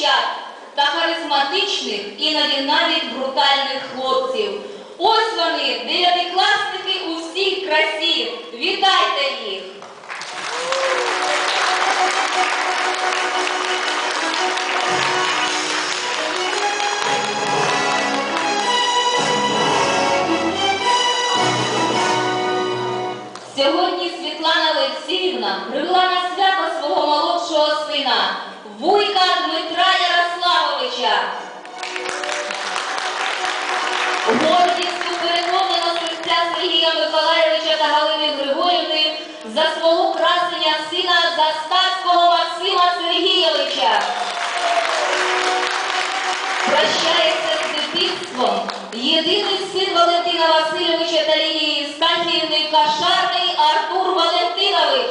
дівчат та харизматичних, іноді навіть брутальних хлопців. Ось вони, дев'ятикласники у всій красі. Вітайте їх! Застацького Максима Сергійовича. Прощається з дитинством єдиний син Валентина Васильовича та Лілії Євстахіївни Кашарний Артур Валентинович.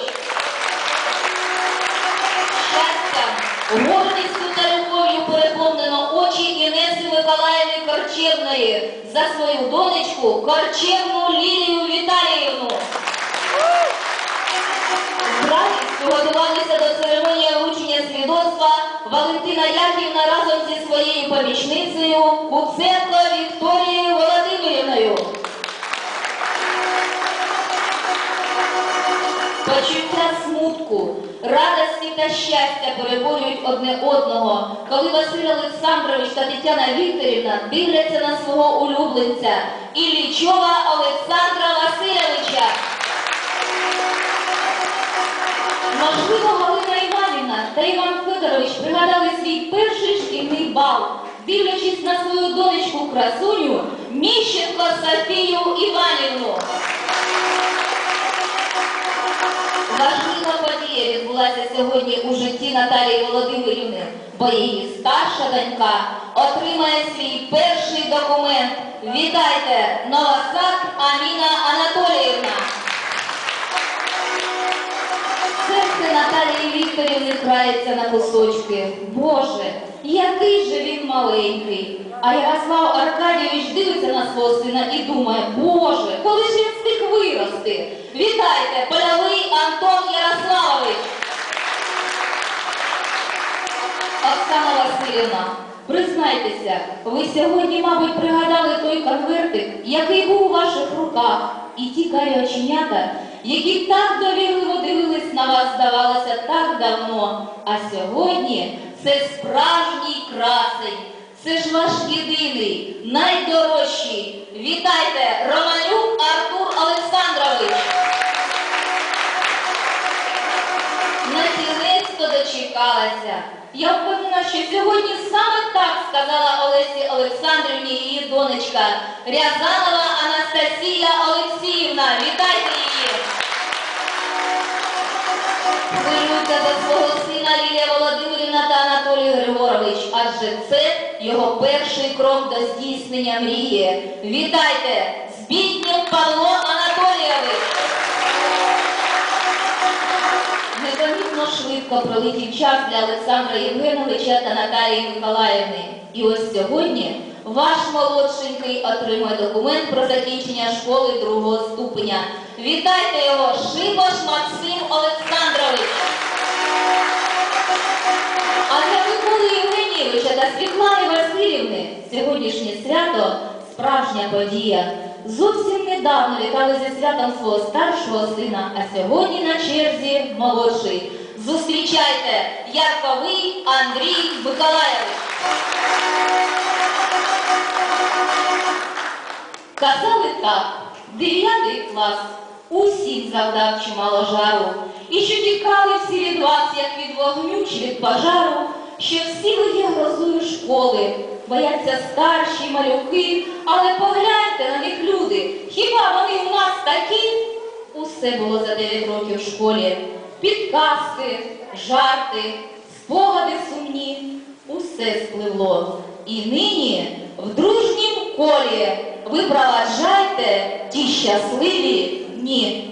Щастям, гордістю та любов'ю переповнено очі Інеси Миколаївни Корчевної за свою донечку Корчевну Лілію Віталіївну. З радістю готувалися до церемонії вручення свідоцтва Валентина Яківна разом зі своєю помічницею Куценко Вікторією Володимирівною. Почуття смутку, радості та щастя переборюють одне одного, коли Василь Олександрович та Тетяна Вікторівна дивляться на свого улюбленця Іллічова Олександра Васильовича. Можливо, Галина Іванівна та Іван Федорович пригадали свій перший шкільний бал, дивлячись на свою донечку красуню Міщенко Софію Іванівну. Важлива подія відбулася сьогодні у житті Наталії Володимирівни, бо її старша донька отримає свій перший документ. Вітайте, Новосад Аміна Вікторівни крається на кусочки. Боже, який же він маленький. А Ярослав Аркадійович дивиться на свого сина і думає, Боже, коли ж він встиг вирости? Вітайте, польовий Антон Ярославович. Оксана Васильівна, признайтеся, ви сьогодні, мабуть, пригадали той конвертик, який був у ваших руках, і ті карі оченята, які так довірливо дивились на вас, здавалося, так давно. А сьогодні це справжній красень. Це ж ваш єдиний, найдорожчий. Вітайте, Романюк Артур Олександрович. На дочекалася. Я впевнена, що сьогодні саме так сказала Олесі Олександрівні її донечка Рязанова Анастасія Олексіївна. Хвилюється за свого сина Лілія Володимирівна та Анатолій Григорович, адже це його перший крок до здійснення мрії. Вітайте! Збітнєв Павло Анатолійович! Непомітно швидко пролетів час для Олександра Євгеновича та Наталії Миколаївни. І ось сьогодні ваш молодшенький отримує документ про закінчення школи другого ступеня. Вітайте його, Шибош Максим Олександрович. А для Миколи Євгенійовича та Світлани Васильівни сьогоднішнє свято справжня подія. Зовсім недавно вітали зі святом свого старшого сина, а сьогодні на черзі молодший. Зустрічайте Ярковий Андрій Миколаєвич. Казали так, дев'ятий клас, усім завдав чимало жару, і що тікали всі від вас, як від вогню чи від пожару, що всі ви є грозою школи, бояться старші малюки, але погляньте на них люди, хіба вони у нас такі? Усе було за 9 років в школі. Підказки, жарти, спогади сумні, усе спливло. І нині в дружнім колі ви проважайте ті щасливі дні.